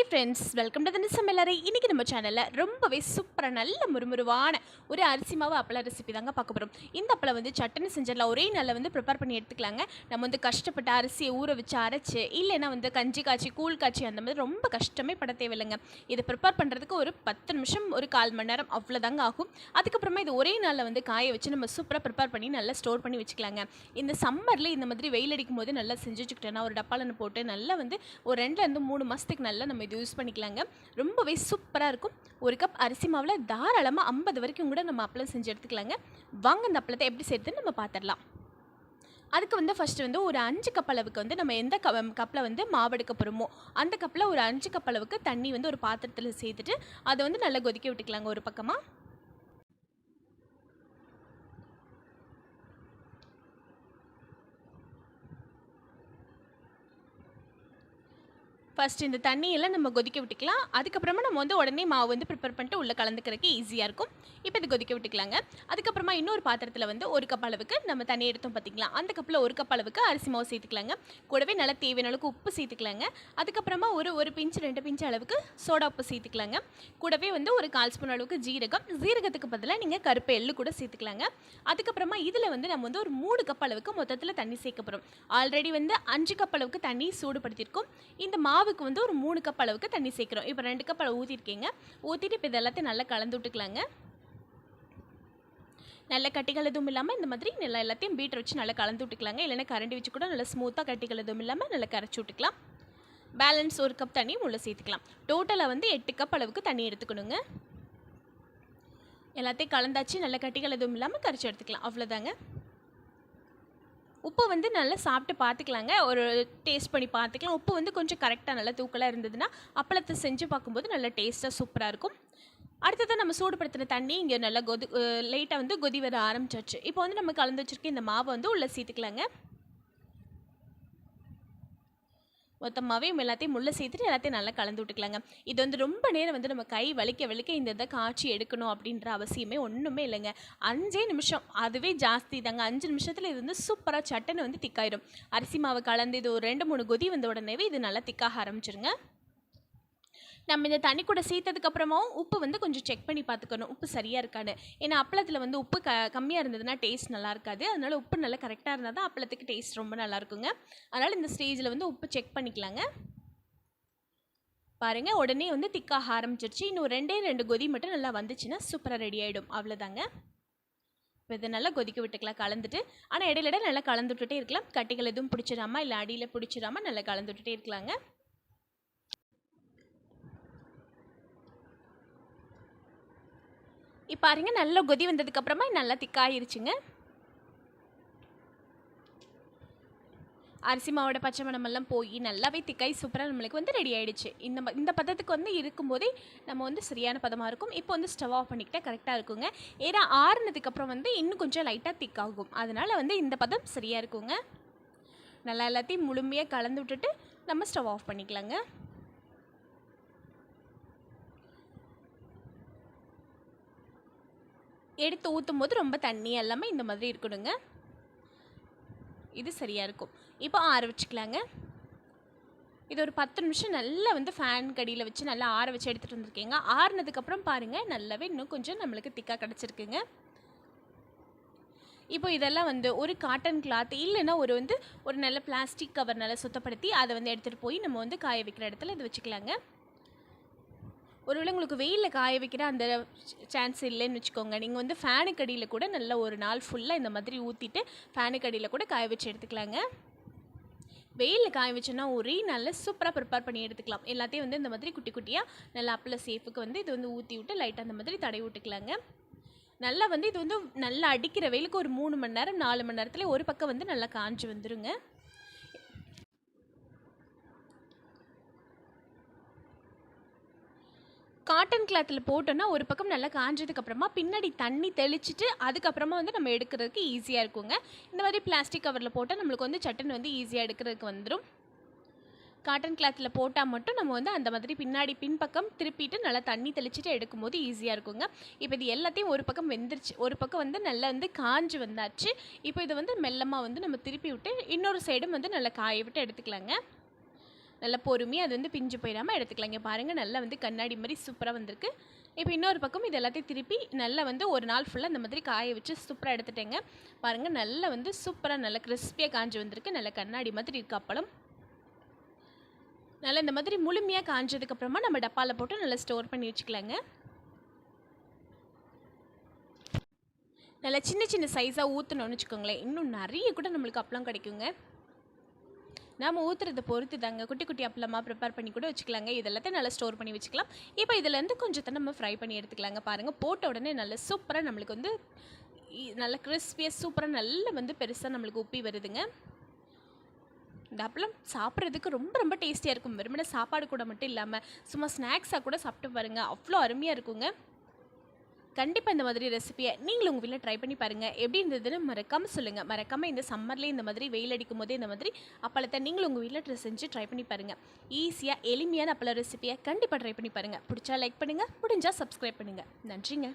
Hi friends welcome to தனி சமையலறை இன்றைக்கி நம்ம சேனலில் ரொம்பவே சூப்பராக நல்ல முறுமுறுவான ஒரு அரிசி மாவு அப்பளம் ரெசிபி தாங்க பார்க்க போகிறோம் இந்த அப்பளம் வந்து சட்டுன்னு செஞ்சிடலாம் ஒரே நாளில் வந்து ப்ரிப்பேர் பண்ணி எடுத்துக்கலாங்க. நம்ம வந்து கஷ்டப்பட்டு அரிசியை ஊற வச்சு அரைச்சு இல்லைன்னா வந்து கஞ்சி காய்ச்சி கூழ் காய்ச்சி அந்த மாதிரி ரொம்ப கஷ்டமே பட தேவையில்லைங்க. இதை ப்ரிப்பேர் பண்ணுறதுக்கு ஒரு பத்து நிமிஷம் ஒரு கால் மணி நேரம் அவ்வளோதாங்க ஆகும். அதுக்கப்புறமா இது ஒரே நாளில் வந்து காய வச்சு நம்ம சூப்பராக ப்ரிப்பேர் பண்ணி நல்லா ஸ்டோர் பண்ணி வச்சுக்கலாங்க. இந்த சம்மரில் இந்த மாதிரி வெயில் அடிக்கும் போது நல்லா செஞ்சு வச்சுக்கிட்டேன்னா ஒரு டப்பாலன்னு போட்டு நல்லா வந்து ஒரு ரெண்டுலேருந்து மூணு மாதத்துக்கு நல்லா நம்ம இது யூஸ் பண்ணிக்கலாங்க. ரொம்பவே சூப்பராக இருக்கும். ஒரு கப் அரிசி மாவில் தாராளமாக ஐம்பது வரைக்கும் கூட நம்ம அப்பளம் செஞ்சு எடுத்துக்கலாங்க. வாங்க அந்த அப்பளத்தை எப்படி செய்யுதுன்னு நம்ம பார்த்துடலாம் அதுக்கு வந்து ஃபஸ்ட்டு வந்து ஒரு அஞ்சு கப் அளவுக்கு வந்து நம்ம எந்த க கப்பில் வந்து மாவெடுக்க போகிறோமோ அந்த கப்பில் ஒரு அஞ்சு கப் அளவுக்கு தண்ணி வந்து ஒரு பாத்திரத்தில் சேர்த்துட்டு அதை வந்து நல்லா கொதிக்க விட்டுக்கலாங்க ஒரு பக்கமாக ஃபஸ்ட் இந்த தண்ணியெல்லாம் நம்ம கொதிக்க விட்டுக்கலாம். அதுக்கப்புறமா நம்ம வந்து உடனே மாவு வந்து ப்ரிப்பேர் பண்ணிட்டு உள்ளே கலந்துக்கிறதுக்கு ஈஸியாக இருக்கும். இப்போ இது கொதிக்க விட்டுக்கலாங்க. அதுக்கப்புறமா இன்னொரு பாத்திரத்தில் வந்து ஒரு கப் அளவுக்கு நம்ம தண்ணி எடுத்தோம் பார்த்திங்களா அந்த கப்பில் ஒரு கப் அளவுக்கு அரிசி மாவு சேர்த்துக்கலாங்க. கூடவே நல்லா தேவையான அளவுக்கு உப்பு சேர்த்துக்கலாங்க. அதுக்கப்புறமா ஒரு ஒரு பிஞ்ச் ரெண்டு பிஞ்ச் அளவுக்கு சோடா உப்பு சேர்த்துக்கலாங்க. கூடவே வந்து ஒரு கால் ஸ்பூன் அளவுக்கு ஜீரகம். ஜீரகத்துக்கு பதிலாக நீங்கள் கருப்பு எள்ளு கூட சேர்த்துக்கலாங்க. அதுக்கப்புறமா இதில் வந்து நம்ம வந்து ஒரு மூணு கப் அளவுக்கு மொத்தத்தில் தண்ணி சேர்க்க போகிறோம் ஆல்ரெடி வந்து அஞ்சு கப் அளவுக்கு தண்ணி சூடுபடுத்தியிருக்கோம். இந்த மாவுக்கு வந்து ஒரு மூணு கப் அளவுக்கு தண்ணி சேர்க்குறோம். இப்போ ரெண்டு கப் அளவு ஊற்றிருக்கீங்க ஊற்றிட்டு இப்போ இது எல்லாத்தையும் நல்லா கலந்து விட்டுக்கலாங்க. நல்ல கட்டிகள் எதுவும் இல்லாமல் இந்த மாதிரி நல்லா எல்லாத்தையும் பீட்டர் வச்சு நல்லா கலந்து விட்டுக்கலாங்க. இல்லைன்னா கரண்டி வச்சு கூட நல்லா ஸ்மூத்தாக கட்டிகள் எதுவும் இல்லாமல் நல்லா கரைச்சி விட்டுக்கலாம். பேலன்ஸ் ஒரு கப் தண்ணி உள்ளே சேர்த்துக்கலாம். டோட்டலாக வந்து எட்டு கப் அளவுக்கு தண்ணி எடுத்துக்கணுங்க. எல்லாத்தையும் கலந்தாச்சு நல்ல கட்டிகள் எதுவும் இல்லாமல் கரைச்சி எடுத்துக்கலாம். அவ்வளோதாங்க உப்பு வந்து நல்லா சாப்பிட்டு பார்த்துக்கலாங்க. ஒரு டேஸ்ட் பண்ணி பார்த்துக்கலாம். உப்பு வந்து கொஞ்சம் கரெக்டாக நல்லா தூக்கலாக இருந்ததுன்னா அப்பளத்தை செஞ்சு பார்க்கும்போது நல்லா டேஸ்ட்டாக சூப்பராக இருக்கும். அடுத்ததாக நம்ம சூடுபடுத்தின தண்ணி இங்கே நல்லா கொதி லைட்டாக வந்து கொதி வர ஆரம்பிச்சாச்சு. இப்போ வந்து நம்ம கலந்து வச்சுருக்க இந்த மாவை வந்து உள்ளே சேர்த்துக்கலாங்க. மொத்தமாகவே எல்லாத்தையும் முள்ளே சேர்த்துட்டு எல்லாத்தையும் நல்லா கலந்து விட்டுக்கலாங்க. இது வந்து ரொம்ப நேரம் வந்து நம்ம கை வலிக்க வலிக்க இந்த இதை காய்ச்சி எடுக்கணும் அப்படின்ற அவசியமே ஒன்றுமே இல்லைங்க. அஞ்சே நிமிஷம். அதுவே ஜாஸ்தி தாங்க. அஞ்சு நிமிஷத்தில் இது வந்து சூப்பராக சட்டன்னு வந்து திக்காயிடும் அரிசி மாவு கலந்து இது ஒரு ரெண்டு மூணு கொதி வந்த உடனேவே இது நல்லா திக்காக ஆரம்பிச்சிருங்க. நம்ம இந்த தண்ணி கூட சேர்த்ததுக்கப்புறமாவும் உப்பு வந்து கொஞ்சம் செக் பண்ணி பார்த்துக்கணும். உப்பு சரியாக இருக்கான்னு. ஏன்னா அப்பளத்தில் வந்து உப்பு க கம்மியாக இருந்ததுன்னா டேஸ்ட் நல்லா இருக்காது. அதனால் உப்பு நல்லா கரெக்டாக இருந்தால் தான் அப்பளத்துக்கு டேஸ்ட் ரொம்ப நல்லா இருக்குங்க. அதனால் இந்த ஸ்டேஜில் வந்து உப்பு செக் பண்ணிக்கலாங்க. பாருங்கள் உடனே வந்து திக்காக ஆரம்பிச்சிருச்சு. இன்னும் ரெண்டே ரெண்டு கொதி மட்டும் நல்லா வந்துச்சுன்னா சூப்பராக ரெடி ஆகிடும் அவ்வளோதாங்க இப்போ இதை நல்லா கொதிக்க விட்டுக்கலாம் கலந்துட்டு. ஆனால் இடையில நல்லா கலந்து விட்டுட்டே இருக்கலாம். கட்டிகள் எதுவும் பிடிச்சிடாமல் இல்லை அடியில் பிடிச்சிடாமல் நல்லா கலந்து விட்டுட்டே இருக்கலாங்க. இப்போ பாருங்க நல்லா கொதி வந்ததுக்கப்புறமா நல்லா திக்காயிருச்சுங்க. அரிசி மாவோட பச்சை மணமெல்லாம் போய் நல்லாவே திக்காய் சூப்பராக நம்மளுக்கு வந்து ரெடி ஆகிடுச்சு இந்த இந்த பதத்துக்கு வந்து இருக்கும்போதே நம்ம வந்து சரியான பதமாக இருக்கும். இப்போ வந்து ஸ்டவ் ஆஃப் பண்ணிக்கிட்டால் கரெக்டாக இருக்குங்க. ஏன்னா ஆறுனதுக்கப்புறம் வந்து இன்னும் கொஞ்சம் லைட்டாக திக்காகும். அதனால் வந்து இந்த பதம் சரியாக இருக்குங்க. நல்லா எல்லாத்தையும் முழுமையாக கலந்து விட்டுட்டு நம்ம ஸ்டவ் ஆஃப் பண்ணிக்கலாங்க. எடுத்து ஊற்றும் போது ரொம்ப தண்ணி எல்லாமே இந்த மாதிரி இருக்கணுங்க. இது சரியாக இருக்கும். இப்போ ஆற வச்சுக்கலாங்க. இது ஒரு பத்து நிமிஷம் நல்லா வந்து ஃபேன் கடியில் வச்சு நல்லா ஆற வச்சு எடுத்துகிட்டு வந்திருக்கீங்க. ஆறுனதுக்கப்புறம் பாருங்கள் நல்லாவே இன்னும் கொஞ்சம் நம்மளுக்கு திக்காக கிடச்சிருக்குங்க. இப்போ இதெல்லாம் வந்து ஒரு காட்டன் கிளாத் இல்லைன்னா ஒரு வந்து ஒரு நல்ல பிளாஸ்டிக் கவர் நல்லா சுத்தப்படுத்தி அதை வந்து எடுத்துகிட்டு போய் நம்ம வந்து காய வைக்கிற இடத்துல இது வச்சுக்கலாங்க. ஒருவேளை உங்களுக்கு வெயிலில் காய வைக்கிற அந்த சான்ஸ் இல்லைன்னு வச்சுக்கோங்க. நீங்கள் வந்து ஃபேனுக்கு அடியில் கூட நல்ல ஒரு நாள் ஃபுல்லாக இந்த மாதிரி ஊற்றிட்டு ஃபேனுக்கு அடியில் கூட காய வச்சு எடுத்துக்கலாங்க. வெயிலில் காய வச்சோன்னா ஒரே நாளில் சூப்பராக ப்ரிப்பேர் பண்ணி எடுத்துக்கலாம். எல்லாத்தையும் வந்து இந்த மாதிரி குட்டி குட்டியாக நல்லா அப்பில் சேஃபுக்கு வந்து இது வந்து ஊற்றி விட்டு லைட்டாக அந்த மாதிரி தடவி விட்டுக்கலாங்க. நல்லா வந்து இது வந்து நல்லா அடிக்கிற வெயிலுக்கு ஒரு மூணு மணி நேரம் நாலு மணி நேரத்தில் ஒரு பக்கம் வந்து நல்லா காஞ்சு வந்துருங்க. காட்டன் கிளாத்தில் போட்டோன்னா ஒரு பக்கம் நல்லா காஞ்சதுக்கு அப்புறமா பின்னாடி தண்ணி தெளிச்சிட்டு அதுக்கப்புறமா வந்து நம்ம எடுக்கிறதுக்கு ஈஸியாக இருக்குங்க. இந்த மாதிரி பிளாஸ்டிக் கவரில் போட்டால் நம்மளுக்கு வந்து சட்டன் வந்து ஈஸியாக எடுக்கிறதுக்கு வந்துடும் காட்டன் கிளாத்தில் போட்டால் மட்டும் நம்ம வந்து அந்த மாதிரி பின்னாடி பின்பக்கம் திருப்பிட்டு நல்லா தண்ணி தெளிச்சிட்டு எடுக்கும்போது ஈஸியாக இருக்குங்க. இப்போ இது எல்லாத்தையும் ஒரு பக்கம் வெந்துருச்சு ஒரு பக்கம் வந்து நல்லா வந்து காஞ்சு வந்தாச்சு. இப்போ இதை வந்து மெல்லமாக வந்து நம்ம திருப்பி விட்டு இன்னொரு சைடும் வந்து நல்லா காய விட்டு எடுத்துக்கலாங்க. நல்லா பொறுமையாக அது வந்து பிஞ்சு போயிடாமல் எடுத்துக்கலாம் இங்கே பாருங்கள் நல்லா வந்து கண்ணாடி மாதிரி சூப்பராக வந்திருக்கு. இப்போ இன்னொரு பக்கம் இது எல்லாத்தையும் திருப்பி நல்லா வந்து ஒரு நாள் ஃபுல்லாக இந்த மாதிரி காய வச்சு சூப்பராக எடுத்துட்டேங்க. பாருங்கள் நல்லா வந்து சூப்பராக நல்லா கிறிஸ்பியாக காஞ்சி வந்திருக்கு. நல்ல கண்ணாடி மாதிரி இருக்குது அப்பளம். நல்லா இந்த மாதிரி முழுமையாக காஞ்சதுக்கப்புறமா நம்ம டப்பாவில் போட்டு நல்லா ஸ்டோர் பண்ணி வச்சுக்கலாங்க. நல்லா சின்ன சின்ன சைஸாக ஊற்றணும்னு வச்சுக்கோங்களேன். இன்னும் நிறைய கூட நம்மளுக்கு அப்பளம் கிடைக்குங்க. நம்ம ஊற்றுறதை பொறுத்து தாங்க. குட்டி குட்டி அப்பளமாக ப்ரிப்பேர் பண்ணி கூட வச்சுக்கலாங்க. இதெல்லாத்தையும் நல்லா ஸ்டோர் பண்ணி வச்சுக்கலாம். இப்போ இதுலேருந்து கொஞ்சத்தை நம்ம ஃப்ரை பண்ணி எடுத்துக்கலாங்க. பாருங்கள் போட்ட உடனே நல்ல சூப்பராக நம்மளுக்கு வந்து இ- நல்ல கிறிஸ்பியாக சூப்பராக நல்ல வந்து பெருசாக நம்மளுக்கு உப்பி வருதுங்க. இந்த அப்பளம் சாப்பிட்றதுக்கு ரொம்ப ரொம்ப டேஸ்டியாக இருக்கும். வெறுமனே சாப்பாடு கூட மட்டும் இல்லாமல் சும்மா ஸ்நாக்ஸாக கூட சாப்பிட்டு பாருங்கள் அவ்வளோ அருமையாக இருக்குங்க. கண்டிப்பாக இந்த மாதிரி ரெசிபியை நீங்களும் உங்கள் வீட்டில் ட்ரை பண்ணி பாருங்கள் எப்படி இருந்ததுன்னு மறக்காமல் சொல்லுங்கள் மறக்காமல் இந்த சம்மர்லேயே இந்த மாதிரி வெயில் அடிக்கும் போதே இந்த மாதிரி அப்பளத்தை நீங்களும் உங்கள் வீட்டில் செஞ்சு ட்ரை பண்ணி பாருங்கள் ஈஸியாக எளிமையான அப்பள ரெசிபியை கண்டிப்பாக ட்ரை பண்ணி பாருங்கள் பிடிச்சா லைக் பண்ணுங்கள் முடிஞ்சால் சப்ஸ்கிரைப் பண்ணுங்கள் நன்றிங்க.